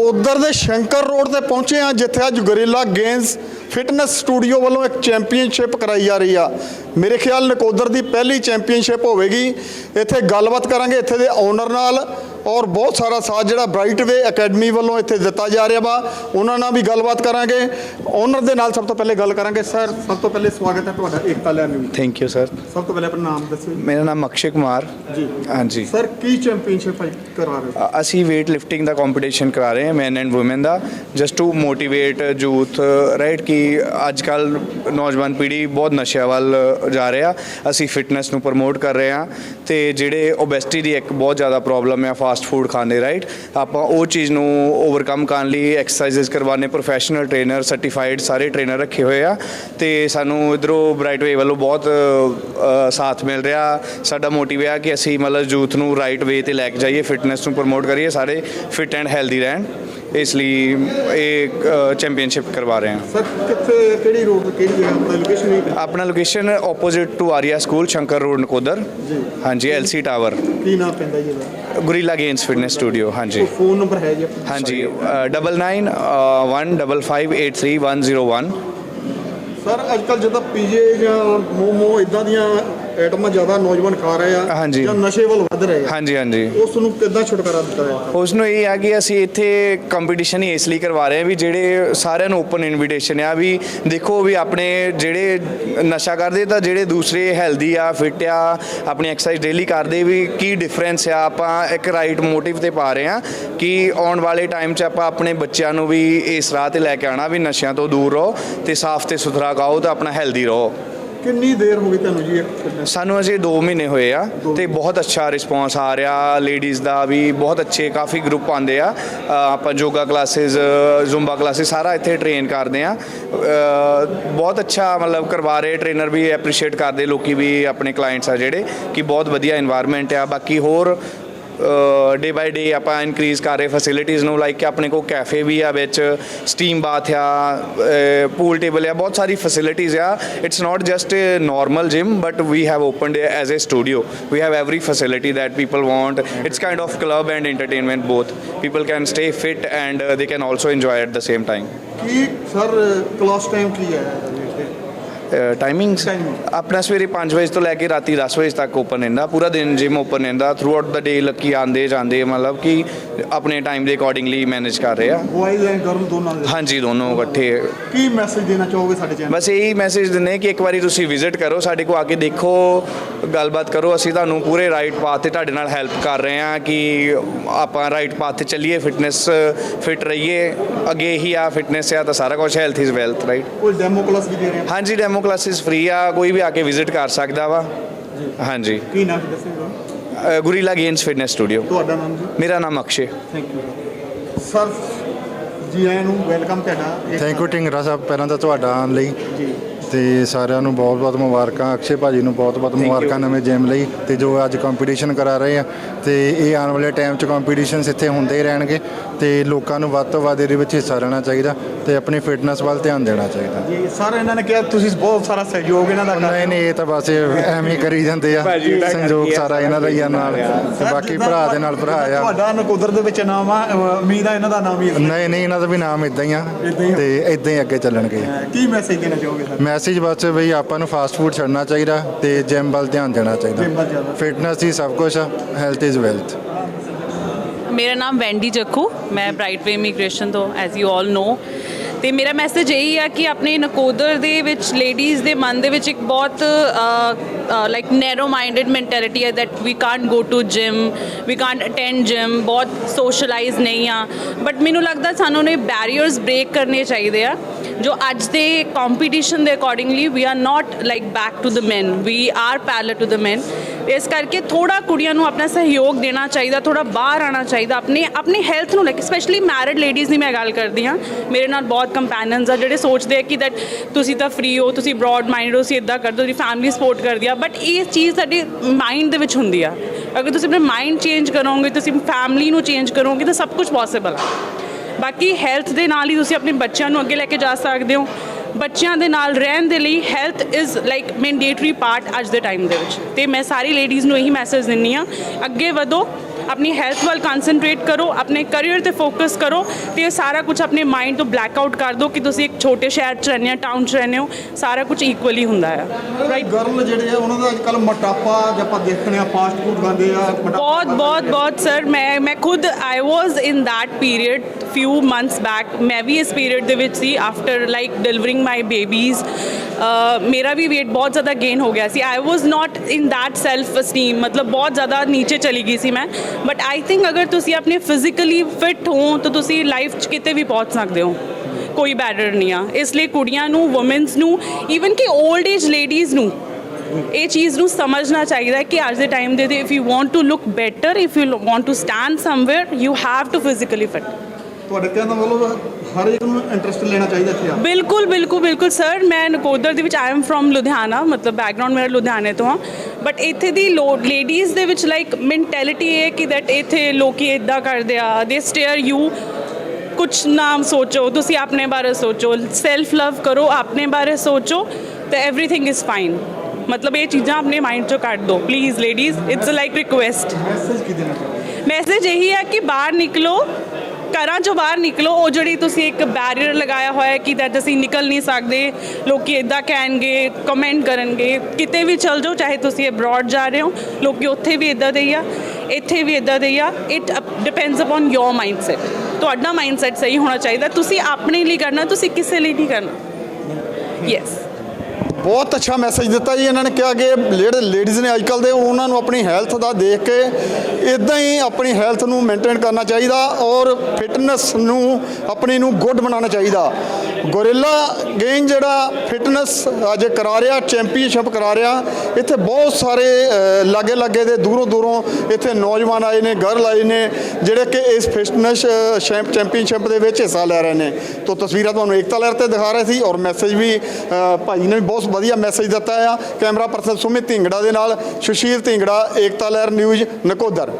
ਨਕੋਦਰ ਦੇ ਸ਼ੰਕਰ ਰੋਡ ਤੇ ਪਹੁੰਚੇ ਆ ਜਿੱਥੇ ਅੱਜ ਗੋਰਿਲਾ ਗੇਮਸ ਫਿਟਨੈਸ ਸਟੂਡੀਓ ਵੱਲੋਂ ਇੱਕ ਚੈਂਪੀਅਨਸ਼ਿਪ ਕਰਾਈ ਜਾ ਰਹੀ ਆ। ਮੇਰੇ ਖਿਆਲ ਨਕੋਦਰ ਦੀ ਪਹਿਲੀ ਚੈਂਪੀਅਨਸ਼ਿਪ ਹੋਵੇਗੀ। ਇੱਥੇ ਗੱਲਬਾਤ ਕਰਾਂਗੇ ਇੱਥੇ ਦੇ ਓਨਰ ਨਾਲ। ਔਰ ਬਹੁਤ ਸਾਰਾ ਸਾਥ ਜਿਹੜਾ ਬ੍ਰਾਈਟ ਵੇ ਅਕੈਡਮੀ ਵੱਲੋਂ ਇੱਥੇ ਦਿੱਤਾ ਜਾ ਰਿਹਾ ਵਾ। ਉਹਨਾਂ ਨਾਲ ਵੀ ਗੱਲਬਾਤ ਕਰਾਂਗੇ। ਓਨਰ ਦੇ ਨਾਲ ਸਭ ਤੋਂ ਪਹਿਲੇ ਗੱਲ ਕਰਾਂਗੇ। ਸਰ ਸਭ ਤੋਂ ਪਹਿਲੇ ਸਵਾਗਤ ਹੈ ਤੁਹਾਡਾ ਏਕਤਾ ਲੈਣ ਵਿੱਚ ਥੈਂਕ ਯੂ ਸਰ ਸਭ ਤੋਂ ਪਹਿਲੇ ਆਪਣਾ ਨਾਮ ਦੱਸੋ ਮੇਰਾ ਨਾਮ ਅਕਸ਼ੇ ਕੁਮਾਰ। ਜੀ। ਹਾਂਜੀ। ਸਰ ਕੀ ਚੈਂਪੀਅਨਸ਼ਿਪ ਕਰਵਾ ਰਹੇ ਹੋ? ਅਸੀਂ weight lifting ਦਾ ਕੰਪੀਟੀਸ਼ਨ ਕਰਾ ਰਹੇ ਹਾਂ man and woman the. Just to motivate youth right ਕਿ ਅੱਜ ਕੱਲ ਨੌਜਵਾਨ ਪੀੜ੍ਹੀ ਬਹੁਤ ਨਸ਼ਿਆਂ ਵੱਲ ਜਾ ਰਿਹਾ। ਅਸੀਂ ਫਿਟਨੈਸ ਨੂੰ ਪ੍ਰਮੋਟ ਕਰ ਰਹੇ ਹਾਂ। ਤੇ ਜਿਹੜੇ ਓਬੈਸਿਟੀ ਦੀ ਇੱਕ ਬਹੁਤ ਜ਼ਿਆਦਾ ਪ੍ਰੋਬਲਮ ਹੈ ਫਾਸਟ ਫੂਡ ਖਾਣੇ ਰਾਈਟ ਆਪਾਂ ਉਹ ਚੀਜ਼ ਨੂੰ ਓਵਰਕਮ ਕਰਨ ਲਈ ਐਕਸਰਸਾਈਜ਼ ਕਰਵਾਉਣੇ ਪ੍ਰੋਫੈਸ਼ਨਲ ਟ੍ਰੇਨਰ ਸਰਟੀਫਾਈਡ ਸਾਰੇ ਟ੍ਰੇਨਰ ਰੱਖੇ ਹੋਏ ਆ। ਤੇ ਸਾਨੂੰ ਇਧਰੋਂ ਬ੍ਰਾਈਟ ਵੇ ਵੱਲੋਂ ਬਹੁਤ ਸਾਥ ਮਿਲ ਰਿਹਾ। ਸਾਡਾ ਮੋਟਿਵ ਹੈ ਕਿ ਅਸੀਂ ਮਤਲਬ ਯੂਥ ਨੂੰ ਰਾਈਟ ਵੇ ਤੇ ਲੈ ਕੇ ਜਾਈਏ ਫਿਟਨੈਸ ਨੂੰ ਪ੍ਰਮੋਟ ਕਰੀਏ, ਸਾਰੇ ਫਿਟ ਐਂਡ ਹੈਲਦੀ ਰਹਿਣ। ਇਸ ਲਈ ਇਹ ਚੈਂਪੀਅਨਸ਼ਿਪ ਕਰਵਾ ਰਹੇ ਹਾਂ। ਸਰ ਕਿੱਥੇ ਕਿਹੜੀ ਰੋਡ ਕਿਹੜੀ ਜਗ੍ਹਾ ਆਪਣਾ ਲੋਕੇਸ਼ਨ ਵੀ ਆਪਣਾ location opposite to Arya school Shankar road Nakodar. ਜੀ। ਹਾਂਜੀ ਐਲਸੀ ਟਾਵਰ ਕੀ ਨਾਮ ਪੈਂਦਾ ਜੀ ਇਹਦਾ? ਗੁਰੀਲਾ ਗੇਮਸ ਫਿਟਨੈਸ ਸਟੂਡੀਓ ਹਾਂਜੀ। ਫੋਨ ਨੰਬਰ ਹੈ ਜੀ ਆਪਣਾ? ਹਾਂਜੀ double nine one double five eight three one zero one sir ਅੱਜ ਕੱਲ ਜਦੋਂ ਪੀਜੇ ਜਾਂ ਮੋਮੋ ਇਦਾਂ ਦੀਆਂ ਆਈਟਮਾਂ ਜ਼ਿਆਦਾ ਨੌਜਵਾਨ ਖਾ ਰਹੇ ਆ ਹਾਂਜੀ। ਜਾਂ ਨਸ਼ੇ ਵੱਲ ਵੱਧ ਰਹੇ ਆ। ਹਾਂਜੀ ਹਾਂਜੀ। ਉਸ ਨੂੰ ਕਿੱਦਾਂ ਛੁਟਕਾਰਾ ਦਿੱਤਾ ਹੈ ਉਸ ਨੂੰ ਇਹ ਆ ਕਿ ਅਸੀਂ ਇੱਥੇ ਕੰਪੀਟੀਸ਼ਨ ਹੀ ਇਸ ਲਈ ਕਰਵਾ ਰਹੇ ਹਾਂ ਵੀ ਜਿਹੜੇ ਸਾਰਿਆਂ ਨੂੰ ਓਪਨ ਇਨਵੀਟੇਸ਼ਨ ਆ ਵੀ ਦੇਖੋ ਵੀ ਆਪਣੇ ਜਿਹੜੇ ਨਸ਼ਾ ਕਰਦੇ ਤਾਂ ਜਿਹੜੇ ਦੂਸਰੇ ਹੈਲਦੀ ਆ ਫਿਟ ਆ ਆਪਣੀ ਐਕਸਰਸਾਈਜ਼ ਡੇਲੀ ਕਰਦੇ ਵੀ ਕੀ ਡਿਫਰੈਂਸ ਆ ਆਪਾਂ ਇੱਕ ਰਾਈਟ ਮੋਟਿਵ ਤੇ ਪਾ ਰਹੇ ਆ ਕਿ ਆਉਣ ਵਾਲੇ ਟਾਈਮ 'ਚ ਆਪਾਂ ਆਪਣੇ ਬੱਚਿਆਂ ਨੂੰ ਵੀ ਇਸ ਰਾਹ ਤੇ ਲੈ ਕੇ ਆਣਾ ਵੀ ਨਸ਼ਿਆਂ ਤੋਂ ਦੂਰ ਰਹੋ ਤੇ ਸਾਫ਼ ਤੇ ਸੁਥਰਾ ਖਾਓ ਤੇ ਆਪਣਾ ਹੈਲਦੀ ਰਹੋ। ਕਿੰਨੀ ਦੇਰ ਹੋ ਗਈ ਤੁਹਾਨੂੰ ਜੀ ਸਾਨੂੰ ਅਜੇ 2 ਮਹੀਨੇ ਹੋਏ ਆ ਤੇ ਬਹੁਤ ਅੱਛਾ ਰਿਸਪੌਂਸ ਆ ਰਿਹਾ। ਲੇਡੀਜ਼ ਦਾ ਵੀ ਬਹੁਤ ਅੱਛੇ ਕਾਫੀ ਗਰੁੱਪ ਆਂਦੇ ਆ। ਆਪਾਂ ਯੋਗਾ ਕਲਾਸਿਸ ਜ਼ੁੰਬਾ ਕਲਾਸਿਸ ਸਾਰਾ ਇੱਥੇ ਟ੍ਰੇਨ ਕਰਦੇ ਆ। ਬਹੁਤ ਅੱਛਾ ਮਤਲਬ ਕਰਵਾ ਰਹੇ ਟ੍ਰੇਨਰ ਵੀ ਐਪਰੀਸ਼ੀਏਟ ਕਰਦੇ। ਲੋਕੀ ਵੀ ਆਪਣੇ ਕਲਾਇੰਟਸ ਆ ਜਿਹੜੇ ਕਿ ਬਹੁਤ ਵਧੀਆ এনवायरमेंट ਆ। ਬਾਕੀ ਹੋਰ ਡੇ ਬਾਈ ਡੇ ਆਪਾਂ ਇਨਕਰੀਜ਼ ਕਰ ਰਹੇ ਫੈਸਿਲਿਟੀਆਂ ਨੂੰ ਲਾਈਕ ਕਿ ਆਪਣੇ ਕੋਲ ਕੈਫੇ ਵੀ ਆ ਵਿੱਚ ਸਟੀਮ ਬਾਥ ਆ ਪੂਲ ਟੇਬਲ ਆ ਬਹੁਤ ਸਾਰੀ ਫੈਸਿਲਿਟੀਆਂ ਆ it's not just a normal gym but we have opened as a studio we have every facility that people want it's kind of club and entertainment both people can stay fit and they can also enjoy at the same time Ki sir class time ਕੀ ਹੈ timings Timing. ਆਪਣਾ ਸਵੇਰੇ 5 ਵਜੇ ਤੋਂ ਲੈ ਕੇ ਰਾਤੀ 10 ਵਜੇ ਤੱਕ ਓਪਨ ਰਹਿੰਦਾ ਪੂਰਾ ਦਿਨ gym open through the day ਡੇ ਲੱਕੀ ਆਂਦੇ ਜਾਂਦੇ ਮਤਲਬ ਕਿ ਆਪਣੇ ਟਾਈਮ ਦੇ ਅਕੋਰਡਿੰਗਲੀ ਮੈਨੇਜ ਕਰ ਰਹੇ ਆ। ਬॉयਜ਼ ਐਂਡ ਗਰਲ ਦੋਨਾਂ ਦੇ। ਹਾਂਜੀ ਦੋਨੋਂ ਇਕੱਠੇ। ਕੀ ਮੈਸੇਜ ਦੇਣਾ ਚਾਹੋਗੇ ਸਾਡੇ ਚੈਨਲ ਬਸ ਇਹੀ ਮੈਸੇਜ ਦਿੰਦੇ ਕਿ ਇੱਕ ਵਾਰੀ ਤੁਸੀਂ ਵਿਜ਼ਿਟ ਕਰੋ ਸਾਡੇ ਕੋਲ ਆ ਕੇ ਦੇਖੋ ਗੱਲਬਾਤ ਕਰੋ ਅਸੀਂ ਤੁਹਾਨੂੰ ਪੂਰੇ ਰਾਈਟ ਪਾਥ ਤੇ ਤੁਹਾਡੇ ਨਾਲ ਹੈਲਪ ਕਰ ਰਹੇ ਹਾਂ ਕਿ ਆਪਾਂ ਰਾਈਟ ਪਾਥ ਤੇ ਚੱਲੀਏ ਫਿਟਨੈਸ ਫਿਟ ਰਹੀਏ ਅੱਗੇ ਹੀ ਆ ਫਿਟਨੈਸ ਆ ਤਾਂ ਸਾਰਾ ਕੁਝ ਹੈਲਥ ਇਜ਼ ਵੈਲਥ ਰਾਈਟ ਕੋਈ ਡੈਮੋ ਕਲਾਸ ਵੀ ਦੇ ਰਹੇ ਆ ਹਾਂਜੀ ਡੈਮੋ ਕਲਾਸਿਸ ਫ੍ਰੀ ਆ? ਕੋਈ ਵੀ ਆ ਕੇ ਵਿਜ਼ਿਟ ਕਰ ਸਕਦਾ ਵਾ। ਹਾਂਜੀ। ਕੀ ਨਾਮ ਦੱਸੇਗਾ ਅ, ਗੁਰੀਲਾ ਗੇਮਸ ਫਿਟਨੈਸ ਸਟੂਡੀਓ। ਤੁਹਾਡਾ ਨਾਮ ਜੀ? ਮੇਰਾ ਨਾਮ ਅਕਸ਼ੇ। ਥੈਂਕ ਯੂ ਸਰ ਜੀ ਆਇਆਂ ਨੂੰ ਵੈਲਕਮ ਤੁਹਾਡਾ। Thank you Dhingra sahib. ਪਹਿਲਾਂ ਤਾਂ ਤੁਹਾਡਾ ਆਉਣ ਲਈ। ਜੀ। ਤੇ ਸਾਰਿਆਂ ਨੂੰ ਬਹੁਤ-ਬਹੁਤ ਮੁਬਾਰਕਾਂ ਅਕਸ਼ੇ ਭਾਜੀ ਨੂੰ ਬਹੁਤ-ਬਹੁਤ ਮੁਬਾਰਕਾਂ ਨਵੇਂ ਜਿਮ ਲਈ ਤੇ ਜੋ ਅੱਜ ਕੰਪੀਟੀਸ਼ਨ ਕਰਾ ਰਹੇ ਆ। ਤੇ ਇਹ ਆਉਣ ਵਾਲੇ ਟਾਈਮ 'ਚ ਕੰਪੀਟੀਸ਼ਨਸ ਇੱਥੇ ਹੁੰਦੇ ਹੀ ਰਹਿਣਗੇ ਤੇ ਲੋਕਾਂ ਨੂੰ ਵੱਧ ਤੋਂ ਵੱਧ ਇਹਦੇ ਵਿੱਚ ਹਿੱਸਾ ਲੈਣਾ ਚਾਹੀਦਾ ਤੇ ਆਪਣੀ ਫਿਟਨੈਸ ਵੱਲ ਧਿਆਨ ਦੇਣਾ ਚਾਹੀਦਾ। ਜੀ ਸਰ ਇਹਨਾਂ ਨੇ ਕਿਹਾ ਤੁਸੀਂ ਬਹੁਤ ਸਾਰਾ ਸਹਿਯੋਗ ਇਹਨਾਂ ਦਾ ਕਰ ਨਹੀਂ ਨਹੀਂ ਇਹ ਤਾਂ ਬਸ ਐਵੇਂ ਹੀ ਕਰੀ ਜਾਂਦੇ ਆ। ਸੰਯੋਗ ਸਾਰਾ ਇਹਨਾਂ ਦਾ ਹੀ ਆ ਨਾਲ। ਤੇ ਬਾਕੀ ਭਰਾ ਦੇ ਨਾਲ ਭਰਾ ਆ। ਤੁਹਾਡਾ ਨਕੋਦਰ ਦੇ ਵਿੱਚ ਨਾਮ ਆ ਉਮੀਦ ਆ ਇਹਨਾਂ ਦਾ ਨਾਮ ਹੀ ਨਹੀਂ ਨਹੀਂ ਇਹਨਾਂ ਦਾ ਵੀ ਨਾਮ ਇਦਾਂ ਹੀ ਆ। ਤੇ ਇਦਾਂ ਹੀ ਅੱਗੇ ਚੱਲਣਗੇ। ਕੀ ਮੈਸੇਜ ਦੇਣਾ ਚਾਹੋਗੇ ਸਰ? ਮੈਸੇਜ ਬਸ ਬਈ ਆਪਾਂ ਨੂੰ ਫਾਸਟ ਫੂਡ ਛੱਡਣਾ ਚਾਹੀਦਾ ਤੇ ਜਿਮ ਵੱਲ ਧਿਆਨ ਦੇਣਾ ਚਾਹੀਦਾ। ਫਿਟਨੈਸ ਹੀ ਸਭ ਕੁਝ ਆ ਹੈਲਥ ਇਜ਼ ਵੈਲਥ ਮੇਰਾ ਨਾਮ ਵੈਂਡੀ ਜੱਖੂ ਮੈਂ ਬ੍ਰਾਈਟ ਵੇ ਇਮੀਗ੍ਰੇਸ਼ਨ ਤੋਂ ਐਜ਼ ਯੂ ਆਲ ਨੋ ਤੇ ਮੇਰਾ ਮੈਸੇਜ ਇਹੀ ਆ ਕਿ ਆਪਣੇ ਨਕੋਦਰ ਦੇ ਵਿੱਚ ਲੇਡੀਜ਼ ਦੇ ਮਨ ਦੇ ਵਿੱਚ ਇੱਕ ਬਹੁਤ ਲਾਈਕ ਨੈਰੋ ਮਾਈਂਡਡ ਮੈਂਟੈਲਿਟੀ ਹੈ that we can't go to gym we can't attend gym ਬਹੁਤ ਸੋਸ਼ਲਾਈਜ਼ ਨਹੀਂ ਆ। ਬਟ ਮੈਨੂੰ ਲੱਗਦਾ ਸਾਨੂੰ ਨੇ ਬੈਰੀਅਰਸ ਬ੍ਰੇਕ ਕਰਨੇ ਚਾਹੀਦੇ ਆ। ਜੋ ਅੱਜ ਦੇ ਕੰਪੀਟੀਸ਼ਨ ਦੇ accordingly we are not like back to the men. We are parallel to the men. ਇਸ ਕਰਕੇ ਥੋੜਾ ਕੁੜੀਆਂ ਨੂੰ ਆਪਣਾ ਸਹਿਯੋਗ ਦੇਣਾ ਚਾਹੀਦਾ ਥੋੜਾ ਬਾਹਰ ਆਉਣਾ ਚਾਹੀਦਾ, ਆਪਣੇ, ਆਪਣੀ ਹੈਲਥ ਨੂੰ ਲੈ ਕੇ ਸਪੈਸ਼ਲੀ ਮੈਰਿਡ ਲੇਡੀਜ਼ ਦੀ ਮੈਂ ਗੱਲ ਕਰਦੀ ਹਾਂ। ਮੇਰੇ ਨਾਲ ਬਹੁਤ ਕੰਪੈਨੀਅਨਸ ਆ ਜਿਹੜੇ ਸੋਚਦੇ ਆ ਕਿ ਦੈਟ ਤੁਸੀਂ ਤਾਂ ਫ੍ਰੀ ਹੋ, ਤੁਸੀਂ ਬ੍ਰੌਡ ਮਾਈਂਡ ਹੋ, ਤੁਸੀਂ ਇਦਾਂ ਕਰ ਦਿਓ ਤੁਹਾਡੀ ਫੈਮਿਲੀ ਸਪੋਰਟ ਕਰਦੀ ਆ। ਬਟ ਇਹ ਚੀਜ਼ ਸਾਡੇ ਮਾਈਂਡ ਦੇ ਵਿੱਚ ਹੁੰਦੀ ਆ। ਅਗਰ ਤੁਸੀਂ ਆਪਣੇ ਮਾਈਂਡ ਚੇਂਜ ਕਰੋਗੇ, ਤੁਸੀਂ ਫੈਮਿਲੀ ਨੂੰ ਚੇਂਜ ਕਰੋਗੇ, ਤਾਂ ਸਭ ਕੁਝ ਪੋਸੀਬਲ ਆ। ਬਾਕੀ ਹੈਲਥ ਦੇ ਨਾਲ ਹੀ ਤੁਸੀਂ ਆਪਣੇ ਬੱਚਿਆਂ ਨੂੰ ਅੱਗੇ ਲੈ ਕੇ ਜਾ ਸਕਦੇ ਹੋ। ਬੱਚਿਆਂ ਦੇ ਨਾਲ ਰਹਿਣ ਦੇ ਲਈ health is like mandatory part ਅੱਜ ਦੇ ਟਾਈਮ ਦੇ ਵਿੱਚ। ਤੇ ਮੈਂ ਸਾਰੀ ਲੇਡੀਜ਼ ਨੂੰ ਇਹੀ ਮੈਸੇਜ ਦਿੰਨੀ ਆ ਅੱਗੇ ਵਧੋ। ਆਪਣੀ ਹੈਲਥ ਵੱਲ ਕਨਸੈਂਟਰੇਟ ਕਰੋ ਆਪਣੇ ਕੈਰੀਅਰ ਤੇ ਫੋਕਸ ਕਰੋ ਤੇ ਇਹ ਸਾਰਾ ਕੁਝ ਆਪਣੇ ਮਾਈਂਡ ਤੋਂ ਬਲੈਕ ਆਊਟ ਕਰ ਦਿਓ ਕਿ ਤੁਸੀਂ ਇੱਕ ਛੋਟੇ ਸ਼ਹਿਰ 'ਚ ਰਹਿੰਦੇ ਆ ਟਾਊਨ 'ਚ ਰਹਿੰਦੇ ਹੋ ਸਾਰਾ ਕੁਝ ਇਕੁਅਲੀ ਹੁੰਦਾ ਆ ਰਾਈਟ ਗਰਲ ਜਿਹੜੇ ਆ ਉਹਨਾਂ ਦਾ ਅੱਜ ਕੱਲ ਮੋਟਾਪਾ ਜੇ ਆਪਾਂ ਦੇਖਦੇ ਆ ਫਾਸਟ ਫੂਡ ਖਾਂਦੇ ਆ ਬਹੁਤ ਬਹੁਤ ਬਹੁਤ ਸਰ ਮੈਂ ਮੈਂ ਖੁਦ I was in that period few months back ਮੈਂ ਵੀ ਇਸ ਪੀਰੀਅਡ ਦੇ ਵਿੱਚ ਸੀ after like delivering my babies ਮੇਰਾ ਵੀ weight ਬਹੁਤ ਜ਼ਿਆਦਾ ਗੇਨ ਹੋ ਗਿਆ ਸੀ। I was not in that self esteem ਮਤਲਬ ਬਹੁਤ ਜ਼ਿਆਦਾ ਨੀਚੇ ਚਲੀ ਗਈ ਸੀ ਮੈਂ। ਬਟ ਆਈ ਥਿੰਕ ਅਗਰ ਤੁਸੀਂ ਆਪਣੇ ਫਿਜ਼ੀਕਲੀ ਫਿਟ ਹੋ, ਤਾਂ ਤੁਸੀਂ ਲਾਈਫ 'ਚ ਕਿਤੇ ਵੀ ਪਹੁੰਚ ਸਕਦੇ ਹੋ। ਕੋਈ ਬੈਟਰ ਨਹੀਂ ਆ। ਇਸ ਲਈ ਕੁੜੀਆਂ ਨੂੰ ਔਮਨਸ ਨੂੰ ਈਵਨ ਕਿ 올ਡ ਏਜ ਲੇਡੀਜ਼ ਨੂੰ, ਇਹ ਚੀਜ਼ ਨੂੰ ਸਮਝਣਾ ਚਾਹੀਦਾ ਕਿ ਅੱਜ ਦੇ ਟਾਈਮ ਦੇ if you want to look better if you want to stand somewhere you have to physically fit ਤੁਹਾਡੇ ਕਹਿਣ ਦਾ ਮਤਲਬ ਹਰ ਇੱਕ ਨੂੰ ਇੰਟਰਸਟ ਲੈਣਾ ਚਾਹੀਦਾ ਇੱਥੇ ਆ। ਬਿਲਕੁਲ ਬਿਲਕੁਲ ਬਿਲਕੁਲ ਸਰ ਮੈਂ ਨਕੋਦਰ ਦੇ ਵਿੱਚ ਆਈ ਐਮ ਫਰੋਮ ਲੁਧਿਆਣਾ ਮਤਲਬ ਬੈਕਗ੍ਰਾਉਂਡ ਮੇਰਾ ਲੁਧਿਆਣੇ ਤੋਂ ਆ। ਬਟ ਇੱਥੇ ਦੀ ਲੋਡ ਲੇਡੀਜ਼ ਦੇ ਵਿੱਚ ਲਾਈਕ ਮੈਂਟੈਲਿਟੀ ਇਹ ਕਿ ਦੈਟ ਇੱਥੇ ਲੋਕੀ ਇਦਾਂ ਕਰਦੇ ਆ ਦੇ ਸਟੇਅਰ ਯੂ ਕੁਝ ਨਾਮ ਸੋਚੋ ਤੁਸੀਂ ਆਪਣੇ ਬਾਰੇ ਸੋਚੋ ਸੈਲਫ ਲਵ ਕਰੋ ਆਪਣੇ ਬਾਰੇ ਸੋਚੋ ਤੇ ਐਵਰੀਥਿੰਗ ਇਜ਼ ਫਾਈਨ ਮਤਲਬ ਇਹ ਚੀਜ਼ਾਂ ਆਪਣੇ ਮਾਈਂਡ ਚੋਂ ਕੱਢ ਦਿਓ please ladies it's like request message ਕੀ ਦੇਣਾ ਚਾਹੁੰਦੇ ਮੈਸੇਜ ਇਹੀ ਹੈ ਕਿ ਬਾਹਰ ਨਿਕਲੋ ਘਰਾਂ ਚੋਂ ਬਾਹਰ ਨਿਕਲੋ, ਉਹ ਜਿਹੜੀ ਤੁਸੀਂ ਇੱਕ ਬੈਰੀਅਰ ਲਗਾਇਆ ਹੋਇਆ ਕਿ that ਅਸੀਂ ਨਿਕਲ ਨਹੀਂ ਸਕਦੇ, ਲੋਕੀ ਇਦਾਂ ਕਹਿਣਗੇ ਕਮੈਂਟ ਕਰਨਗੇ, ਕਿਤੇ ਵੀ ਚਲ ਜਾਓ, ਚਾਹੇ ਤੁਸੀਂ ਅਬਰੋਡ ਜਾ ਰਹੇ ਹੋ, ਲੋਕੀ ਉੱਥੇ ਵੀ ਇਦਾਂ ਦੇ ਹੀ ਆ, ਇੱਥੇ ਵੀ ਇਦਾਂ ਦੇ ਹੀ ਆ it depends upon your mindset ਤੁਹਾਡਾ ਮਾਈਂਡਸੈਟ ਸਹੀ ਹੋਣਾ ਚਾਹੀਦਾ, ਤੁਸੀਂ ਆਪਣੇ ਲਈ ਕਰਨਾ, ਤੁਸੀਂ ਕਿਸੇ ਲਈ ਨਹੀਂ ਕਰਨਾ। ਯੈਸ ਬਹੁਤ ਅੱਛਾ ਮੈਸੇਜ ਦਿੱਤਾ ਜੀ। ਇਹਨਾਂ ਨੇ ਕਿਹਾ ਕਿ ਜਿਹੜੇ ਲੇਡੀਜ਼ ਨੇ ਅੱਜ ਕੱਲ ਦੇ ਉਹਨਾਂ ਨੂੰ ਆਪਣੀ ਹੈਲਥ ਦਾ ਦੇਖ ਕੇ ਇਦਾਂ ਹੀ ਆਪਣੀ ਹੈਲਥ ਨੂੰ ਮੇਨਟੇਨ ਕਰਨਾ ਚਾਹੀਦਾ ਔਰ ਫਿਟਨੈਸ ਨੂੰ ਆਪਣੀ ਨੂੰ ਗੁੱਡ ਬਣਾਉਣਾ ਚਾਹੀਦਾ। ਗੋਰੇਲਾ ਗੇਮ ਜਿਹੜਾ ਫਿਟਨੈਸ ਅੱਜ ਕਰਾ ਰਿਹਾ ਚੈਂਪੀਅਨਸ਼ਿਪ ਕਰਾ ਰਿਹਾ ਇੱਥੇ ਬਹੁਤ ਸਾਰੇ ਲਾਗੇ ਲਾਗੇ ਦੇ ਦੂਰੋਂ ਦੂਰੋਂ ਇੱਥੇ ਨੌਜਵਾਨ ਆਏ ਨੇ ਗਰਲ ਆਏ ਨੇ ਜਿਹੜੇ ਕਿ ਇਸ ਫਿਟਨੈਸ ਸ਼ੈਂਪ ਚੈਂਪੀਅਨਸ਼ਿਪ ਦੇ ਵਿੱਚ ਹਿੱਸਾ ਲੈ ਰਹੇ ਨੇ। ਤੋਂ ਤਸਵੀਰਾਂ ਤੁਹਾਨੂੰ ਏਕਤਾ ਲਹਿਰ ਤੇ ਦਿਖਾ ਰਹੇ ਸੀ ਔਰ ਮੈਸੇਜ ਵੀ ਅ, ਭਾਈ ਨੇ ਵੀ ਬਹੁਤ ਵਧੀਆ ਮੈਸੇਜ ਦਿੱਤਾ ਆ। ਕੈਮਰਾ ਪਰਸਨ ਸੁਮਿਤ ਢਿੰਗੜਾ ਦੇ ਨਾਲ ਸੁਸ਼ੀਲ ਢਿੰਗੜਾ, ਏਕਤਾ ਲਹਿਰ ਨਿਊਜ਼ ਨਕੋਦਰ।